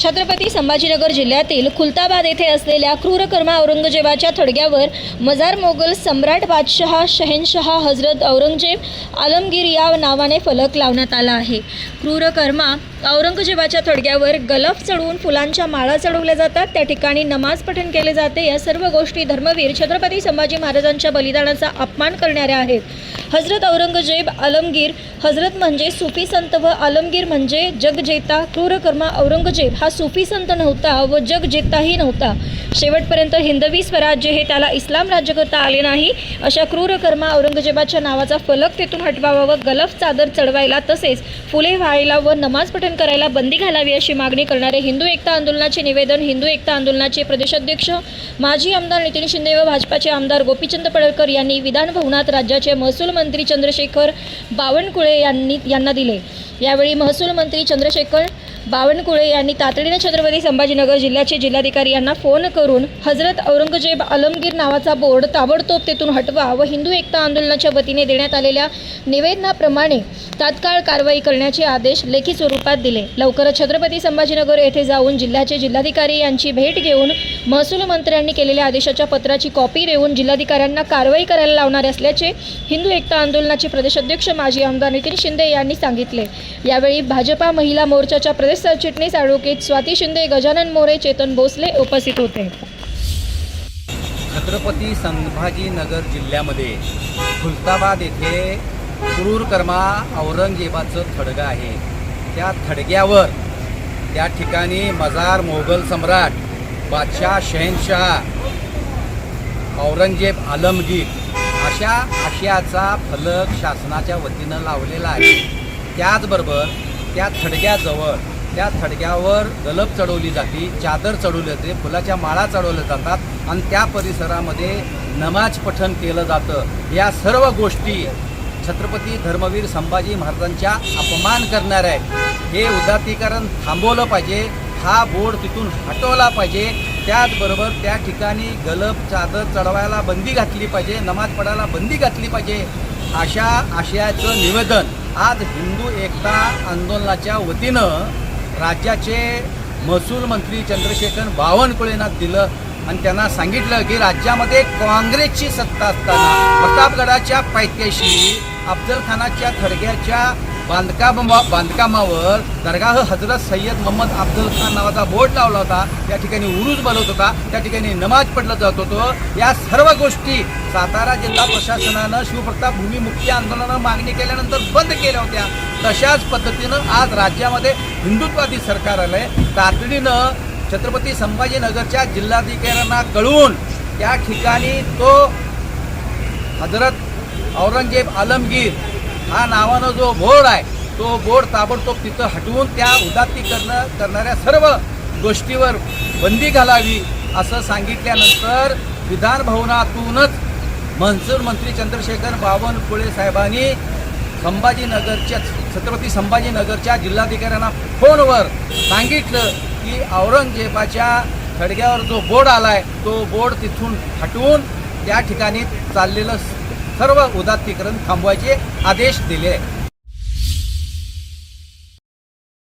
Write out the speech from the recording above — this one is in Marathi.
छत्रपती संभाजीनगर जिल्ह्यातील खुलताबाद येथे असलेल्या क्रूरकर्मा औरंगजेबाच्या थडग्यावर मजार मोगल सम्राट बादशहा शहेनशहा हजरत औरंगजेब आलमगीर या नावाने फलक लावण्यात आला आहे. क्रूरकर्मा औरंगजेबाच्या थडग्यावर गलफ चढवून फुलांच्या माळा चढवल्या जातात. त्या ठिकाणी नमाज पठण केले जाते. या सर्व गोष्टी धर्मवीर छत्रपती संभाजी महाराजांच्या बलिदानाचा अपमान करणाऱ्या आहेत. हजरत औरंगजेब आलमगीर हजरत म्हणजे सुफी संत व आलमगीर म्हणजे जगजेता क्रूरकर्मा औरंगजेब हा हा सुफी संत नव्हता व जग जगजेताही नव्हता. शेवटपर्यंत हिंदवी स्वराज्य हे त्याला इस्लाम राज्य करता आले नाही. अशा क्रूरकर्मा औरंगजेबाच्या नावाचा फलक तेथून हटवावा व गलफ चादर चढवायला तसेच फुले व्हायला व नमाज पठण करायला बंदी घालावी अशी मागणी करणारे हिंदू एकता आंदोलनाचे निवेदन हिंदू एकता आंदोलनाचे प्रदेशाध्यक्ष माजी आमदार नितीन शिंदे व भाजपाचे आमदार गोपीचंद पडळकर यांनी विधान भवनात राज्याचे महसूल मंत्री चंद्रशेखर बावनकुळे यांनी यांना दिले. यावेळी महसूल मंत्री चंद्रशेखर बावनकुळे यांनी तातडीने छत्रपती संभाजीनगर जिल्ह्याचे जिल्हाधिकारी यांना फोन करून हजरत औरंगजेब आलमगीर नावाचा बोर्ड ताबडतोब तेथून हटवा व हिंदू एकता आंदोलनाच्या वतीने देण्यात आलेल्या निवेदनाप्रमाणे तात्काळ कारवाई करण्याचे आदेश लेखी स्वरूपात दिले. लवकरच छत्रपती संभाजीनगर येथे जाऊन जिल्ह्याचे जिल्हाधिकारी यांची भेट घेऊन महसूल मंत्र्यांनी केलेल्या आदेशाच्या पत्राची कॉपी देऊन जिल्हाधिकाऱ्यांना कारवाई करायला लावणार असल्याचे हिंदू एकता आंदोलनाचे प्रदेशाध्यक्ष माजी आमदार नितीन शिंदे यांनी सांगितले. यावेळी भाजपा महिला मोर्चाच्या प्रदेश सरचिटणीस ॲडव्होकेट स्वाती शिंदे गजानन मोरे चेतन भोसले उपस्थित होते. छत्रपती संभाजीनगर जिल्ह्यामध्ये खुलताबाद येथे क्रूरकर्मा औरंगजेबाचं थडगं आहे. त्या थडग्यावर त्या ठिकाणी मजार मोगल सम्राट बादशाह शहेनशाह औरंगजेब आलमगीर अशा आशयाचा फलक शासनाच्या वतीनं लावलेला आहे. त्याचबरोबर त्या थडग्याजवळ त्या थडग्यावर गलब चढवली जाते चादर चढवली जाते फुलाच्या माळा चढवल्या जातात आणि त्या परिसरामध्ये नमाज पठण केलं जातं. या सर्व गोष्टी छत्रपती धर्मवीर संभाजी महाराजांच्या अपमान करणार आहेत. हे उदात्तीकरण थांबवलं पाहिजे हा बोर्ड तिथून हटवला पाहिजे त्याचबरोबर त्या ठिकाणी गलब चादर चढवायला बंदी घातली पाहिजे नमाज पडायला बंदी घातली पाहिजे अशा आशयाचं निवेदन आज हिंदू एकता आंदोलनाच्या वतीनं राज्याचे महसूल मंत्री चंद्रशेखर बावनकुळेंना दिलं आणि त्यांना सांगितलं की राज्यामध्ये काँग्रेसची सत्ता असताना प्रतापगडाच्या पायथ्याशी अफजल खानाच्या थडग्याच्या बांधकाम बांधकामावर दरगाह हजरत सय्यद मोहम्मद अफजल खान नावाचा बोर्ड लावला होता. त्या ठिकाणी उरूज बनवत होता. त्या ठिकाणी नमाज पडलं जात होतं. या सर्व गोष्टी सातारा जिल्हा प्रशासनानं शिवप्रताप भूमिमुक्ती आंदोलनानं मागणी केल्यानंतर बंद केल्या होत्या. तशाच पद्धतीनं आज राज्यामध्ये हिंदुत्वादी सरकार आलंय. तातडीनं छत्रपती संभाजीनगरच्या जिल्हाधिकाऱ्यांना कळवून त्या ठिकाणी तो हजरत औरंगजेब आलमगीर हा नावानं जो बोर्ड आहे तो बोर्ड ताबडतोब तिथं हटवून त्या उदात्तीकरण करणाऱ्या सर्व गोष्टीवर बंदी घालावी असं सांगितल्यानंतर विधान भवनातूनच महसूल मंत्री चंद्रशेखर बावनकुळे साहेबांनी संभाजीनगरच्या छत्रपती संभाजीनगरच्या जिल्हाधिकाऱ्यांना फोनवर सांगितलं की औरंगजेबाच्या खडग्यावर जो बोर्ड आलाय तो बोर्ड तिथून हटवून त्या ठिकाणी चाललेलं सर्व उदात्तीकरण थांबवायचे आदेश दिले.